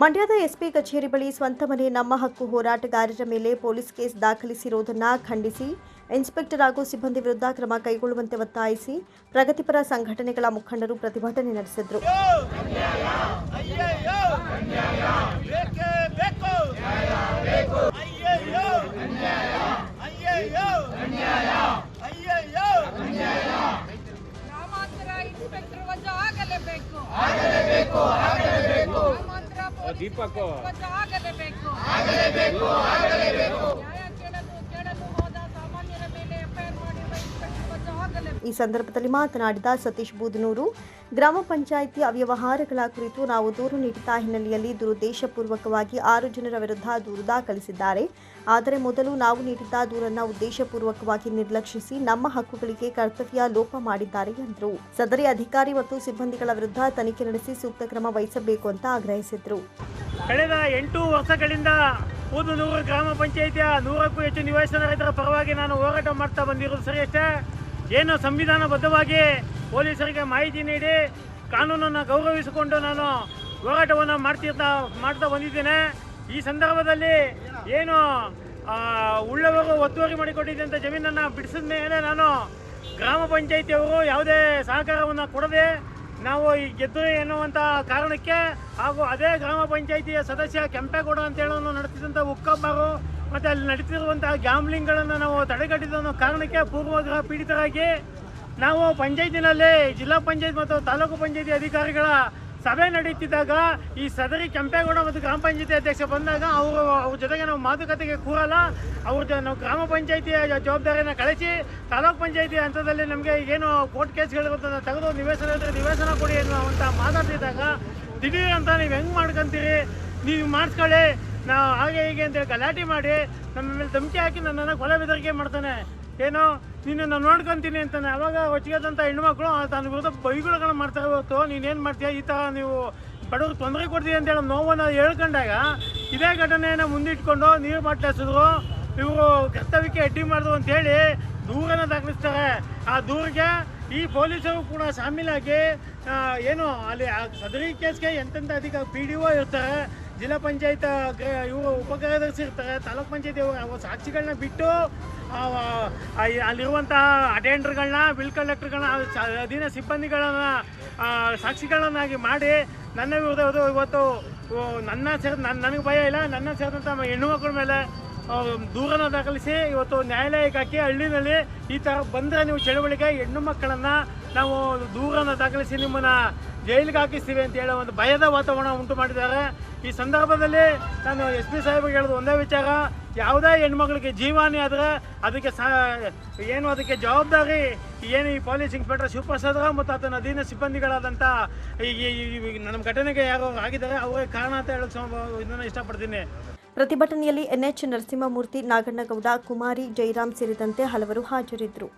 ಮಂಡ್ಯದ ಎಸ್ಪಿ ಕಚೇರಿ ಬಳಿ ಸ್ವಂತ ಮನೆ, ನಮ್ಮ ಹಕ್ಕು ಹೋರಾಟಗಾರರ ಮೇಲೆ ಪೊಲೀಸ್ ಕೇಸ್ ದಾಖಲಿಸಿರುವುದನ್ನು ಖಂಡಿಸಿ ಇನ್ಸ್ಪೆಕ್ಟರ್ ಹಾಗೂ ಸಿಬ್ಬಂದಿ ವಿರುದ್ಧ ಕ್ರಮ ಕೈಗೊಳ್ಳುವಂತೆ ಒತ್ತಾಯಿಸಿ ಪ್ರಗತಿಪರ ಸಂಘಟನೆಗಳ ಮುಖಂಡರು ಪ್ರತಿಭಟನೆ ನಡೆಸಿದರು. ಬೇಕೇ ಬೇಕು ಅಯ್ಯಯ್ಯೋ ಅಯ್ಯಯ್ಯೋ ಅಯ್ಯಯ್ಯೋ ಗ್ರಾಮಾಂತರ ಇನ್ಸ್ಪೆಕ್ಟರ್ ವಜಾ ಆಗಲೇಬೇಕು ಆಗಲೇಬೇಕು ಆಗಲೇಬೇಕು ಗ್ರಾಮಾಂತರ ದೀಪಕ್. ಆಗಲೇಬೇಕು. ಆಗಲೇಬೇಕು ಆಗಲೇಬೇಕು. ಈ ಸಂದರ್ಭದಲ್ಲಿ ಮಾತನಾಡಿದ ಸತೀಶ್ ಬೂದನೂರು, ಗ್ರಾಮ ಪಂಚಾಯಿತಿ ಅವ್ಯವಹಾರಗಳ ಕುರಿತು ನಾವು ದೂರು ನೀಡಿದ ಹಿನ್ನೆಲೆಯಲ್ಲಿ ದುರುದ್ದೇಶಪೂರ್ವಕವಾಗಿ ಆರು ಜನರ ವಿರುದ್ಧ ದೂರು ದಾಖಲಿಸಿದ್ದಾರೆ. ಆದರೆ ಮೊದಲು ನಾವು ನೀಡಿದ್ದ ದೂರನ್ನು ಉದ್ದೇಶಪೂರ್ವಕವಾಗಿ ನಿರ್ಲಕ್ಷಿಸಿ ನಮ್ಮ ಹಕ್ಕುಗಳಿಗೆ ಕರ್ತವ್ಯ ಲೋಪ ಮಾಡಿದ್ದಾರೆ ಎಂದರು. ಸದರಿ ಅಧಿಕಾರಿ ಮತ್ತು ಸಿಬ್ಬಂದಿಗಳ ವಿರುದ್ಧ ತನಿಖೆ ನಡೆಸಿ ಸೂಕ್ತ ಕ್ರಮ ವಹಿಸಬೇಕು ಅಂತ ಆಗ್ರಹಿಸಿದರು. ಕಳೆದ ಎಂಟು ವರ್ಷಗಳಿಂದ ಗ್ರಾಮ ಪಂಚಾಯಿತಿಯ ನೂರಕ್ಕೂ ಹೆಚ್ಚು ನಿವಾಸಿಗಳ ರೈತರ ಪರವಾಗಿ ನಾನು ಹೋರಾಟ ಮಾಡ್ತಾ ಬಂದಿರೋದು ಸರಿ ಅಷ್ಟೇ? ಏನು ಸಂವಿಧಾನಬದ್ಧವಾಗಿ ಪೊಲೀಸರಿಗೆ ಮಾಹಿತಿ ನೀಡಿ ಕಾನೂನನ್ನು ಗೌರವಿಸಿಕೊಂಡು ನಾನು ಹೋರಾಟವನ್ನು ಮಾಡ್ತಿರ್ತಾ, ಮಾಡ್ತಾ ಬಂದಿದ್ದೇನೆ. ಈ ಸಂದರ್ಭದಲ್ಲಿ ಏನು ಉಳ್ಳವರು ಒತ್ತುವರಿ ಮಾಡಿಕೊಟ್ಟಿದ್ದಂಥ ಜಮೀನನ್ನು ಬಿಡಿಸಿದ ಮೇಲೆ ನಾನು ಗ್ರಾಮ ಪಂಚಾಯಿತಿಯವರು ಯಾವುದೇ ಸಹಕಾರವನ್ನು ಕೊಡದೆ ನಾವು ಈ ಗೆದ್ದು ಎನ್ನುವಂಥ ಕಾರಣಕ್ಕೆ ಹಾಗೂ ಅದೇ ಗ್ರಾಮ ಪಂಚಾಯಿತಿಯ ಸದಸ್ಯ ಕೆಂಪೇಗೌಡ ಅಂತ ಹೇಳೋನು ನಡೆಸಿದಂಥ ಉಕ್ಕಬ್ಬರು ಮತ್ತು ಅಲ್ಲಿ ನಡೀತಿರುವಂತಹ ಗ್ಯಾಮ್ಲಿಂಗ್ಗಳನ್ನು ನಾವು ತಡೆಗಟ್ಟಿದ ಅನ್ನೋ ಕಾರಣಕ್ಕೆ ಪೂರ್ವಗ್ರಹ ಪೀಡಿತರಾಗಿ ನಾವು ಪಂಚಾಯತಿನಲ್ಲಿ ಜಿಲ್ಲಾ ಪಂಚಾಯತ್ ಮತ್ತು ತಾಲೂಕು ಪಂಚಾಯತಿ ಅಧಿಕಾರಿಗಳ ಸಭೆ ನಡೀತಿದ್ದಾಗ ಈ ಸದರಿ ಕೆಂಪೇಗೌಡ ಮತ್ತು ಗ್ರಾಮ ಪಂಚಾಯತಿ ಅಧ್ಯಕ್ಷ ಬಂದಾಗ ಅವರು ಅವ್ರ ಜೊತೆಗೆ ನಾವು ಮಾತುಕತೆಗೆ ಕೂರಲ್ಲ. ಅವ್ರ ನಾವು ಗ್ರಾಮ ಪಂಚಾಯತಿಯ ಜವಾಬ್ದಾರಿಯನ್ನು ಕಳಿಸಿ ತಾಲೂಕು ಪಂಚಾಯತಿ ಹಂತದಲ್ಲಿ ನಮಗೆ ಏನು ಕೋರ್ಟ್ ಕೇಸ್ಗಳಿರುತ್ತನ್ನ ತೆಗೆದು ನಿವೇಶನ ಇದ್ದರೆ ನಿವೇಶನ ಕೊಡಿ ಅನ್ನುವಂಥ ಮಾತಾಡ್ತಿದ್ದಾಗ ದಿಢೀರ್ ಅಂತ ನೀವು ಹೆಂಗೆ ಮಾಡ್ಕೊಂತೀರಿ? ನೀವು ಮಾಡಿಸ್ಕೊಳ್ಳಿ. ನಾವು ಹಾಗೆ ಹೀಗೆ ಅಂತೇಳಿ ಗಲಾಟೆ ಮಾಡಿ ನಮ್ಮ ಮೇಲೆ ಧಮಕಿ ಹಾಕಿ ನನ್ನನ್ನು ಕೊಲೆ ಬೆದರಿಕೆ ಮಾಡ್ತಾನೆ. ಏನೋ ನೀನು ನಾನು ನೋಡ್ಕೊಂತೀನಿ ಅಂತಾನೆ. ಅವಾಗ ಹೊಚ್ಚಿಗೆದಂಥ ಹೆಣ್ಮಕ್ಳು ತನ್ನ ವಿರುದ್ಧ ಬೈಗುಳಗಳನ್ನ ಮಾಡ್ತಾ ಹೊತ್ತು ನೀನೇನು ಮಾಡ್ತೀಯ? ಈ ಥರ ನೀವು ಬಡವ್ರಿಗೆ ತೊಂದರೆ ಕೊಡ್ತೀವಿ ಅಂತೇಳಿ ನೋವನ್ನು ಹೇಳ್ಕೊಂಡಾಗ ಇದೇ ಘಟನೆಯನ್ನು ಮುಂದಿಟ್ಕೊಂಡು ನೀರು ಬಾಟ್ಲಿಸಿದ್ರು. ಇವರು ಕರ್ತವ್ಯಕ್ಕೆ ಅಡ್ಡಿ ಮಾಡಿದ್ರು ಅಂತೇಳಿ ದೂರನ್ನು ದಾಖಲಿಸ್ತಾರೆ. ಆ ದೂರಿಗೆ ಈ ಪೊಲೀಸರು ಕೂಡ ಶಾಮೀಲಾಗಿ ಏನು ಅಲ್ಲಿ ಸದರಿ ಕೇಸ್ಗೆ ಎಂತೆಂಥ ಅಧಿಕ ಪಿ ಡಿ ಒ ಇರ್ತಾರೆ ಜಿಲ್ಲಾ ಪಂಚಾಯತ್ ಇವರು ಉಪಕಾರ್ಯದರ್ಶಿ ಇರ್ತಾರೆ ತಾಲೂಕ್ ಪಂಚಾಯತಿ ಸಾಕ್ಷಿಗಳನ್ನ ಬಿಟ್ಟು ಅಲ್ಲಿರುವಂತಹ ಅಟೆಂಡರ್ಗಳನ್ನ, ಬಿಲ್ ಕಲೆಕ್ಟರ್ಗಳನ್ನ ಅಧೀನ ಸಿಬ್ಬಂದಿಗಳನ್ನ ಸಾಕ್ಷಿಗಳನ್ನಾಗಿ ಮಾಡಿ, ನನ್ನ ವಿರುದ್ಧ ಇವತ್ತು- ನನ್ನ ಸೇರ್ ನನಗೆ ಭಯ ಇಲ್ಲ. ನನ್ನ ಸೇರಿದಂಥ ಹೆಣ್ಣು ಮಕ್ಕಳ ಮೇಲೆ ದೂರನ ದಾಖಲಿಸಿ ಇವತ್ತು ನ್ಯಾಯಾಲಯಕ್ಕೆ ಹಾಕಿ ಹಳ್ಳಿನಲ್ಲಿ ಈ ಥರ ಬಂದರೆ ನೀವು ಚಳವಳಿಗೆ ಹೆಣ್ಣು ಮಕ್ಕಳನ್ನು ನಾವು ದೂರನ ದಾಖಲಿಸಿ ನಿಮ್ಮನ್ನು ಜೈಲಿಗೆ ಹಾಕಿಸ್ತೀವಿ ಅಂತ ಹೇಳೋ ಒಂದು ಭಯದ ವಾತಾವರಣ ಉಂಟು ಮಾಡಿದ್ದಾರೆ ಈ ಸಂದರ್ಭದಲ್ಲಿ ನಾನು ಎಸ್ ಪಿ ಸಾಹೇಬ್ ಹೇಳೋದು ಒಂದೇ ವಿಚಾರ ಯಾವುದೇ ಹೆಣ್ಮಗಳಿಗೆ ಜೀವಾನಿ ಆದರೆ ಅದಕ್ಕೆ ಸಾ ಏನು ಅದಕ್ಕೆ ಜವಾಬ್ದಾರಿ ಏನು ಈ ಪೊಲೀಸ್ ಇನ್ಸ್ಪೆಕ್ಟರ್ ಶಿವಪ್ರಸಾದ್ ಮತ್ತು ಆತನ ಅಧೀನ ಸಿಬ್ಬಂದಿಗಳಾದಂಥ ಈ ನಮ್ಮ ಘಟನೆಗೆ ಯಾರು ಆಗಿದ್ದಾರೆ ಅವರೇ ಕಾರಣ ಅಂತ ಹೇಳೋಕ್ಕೆ ಇದನ್ನು ಇಷ್ಟಪಡ್ತೀನಿ ಪ್ರತಿಭಟನೆಯಲ್ಲಿ ಎನ್ಎಚ್ ನರಸಿಂಹಮೂರ್ತಿ ನಾಗಣ್ಣಗೌಡ ಕುಮಾರಿ ಜೈರಾಮ್ ಸೇರಿದಂತೆ ಹಲವರು ಹಾಜರಿದ್ದರು